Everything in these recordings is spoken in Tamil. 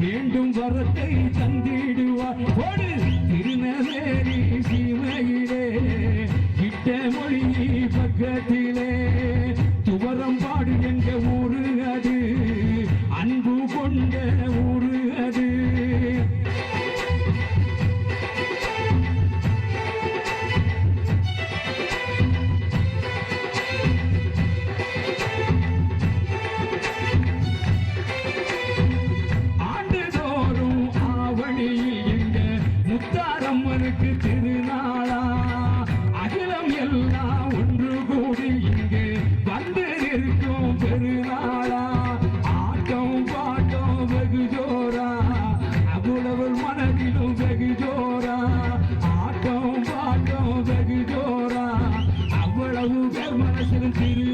மீண்டும் வரத்தை தந்திடுவார். ஓடு திருநெல்வேலி சீமையிலே கிட்ட மொழி பக்கத்திலே துவரம் பாடு எங்க முத்தாரம்மனுக்கு திருநாளா? அகிலம் எல்லாம் ஒன்று கூடி இங்கு வந்து நிற்கும் பெருநாளா? ஆட்டம் பாட்டம் வெகு ஜோரா. அவ்வளவு மனதிலும் வெகு ஜோரா. ஆட்டம் பாட்டம் வெகு ஜோரா. அவ்வளவு மனசிலும் திரு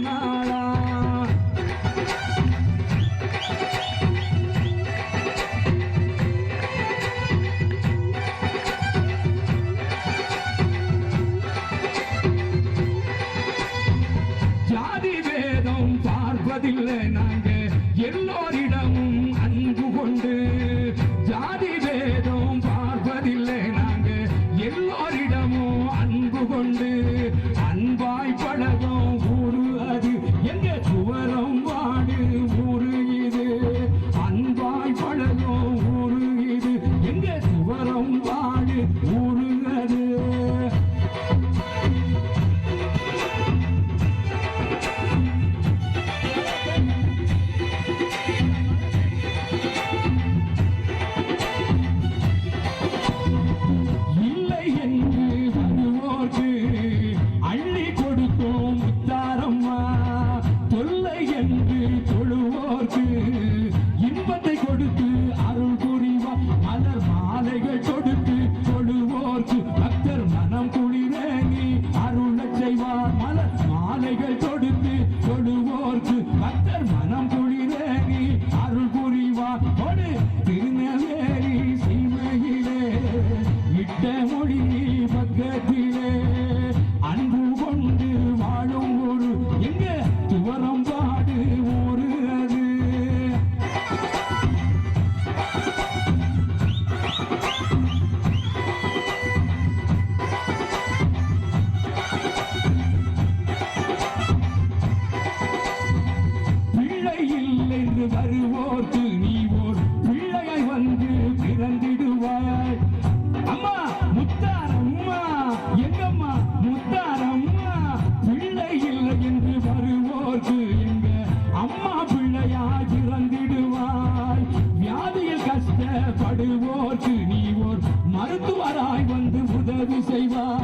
மருத்துவராய் வந்து உதவி செய்வார்.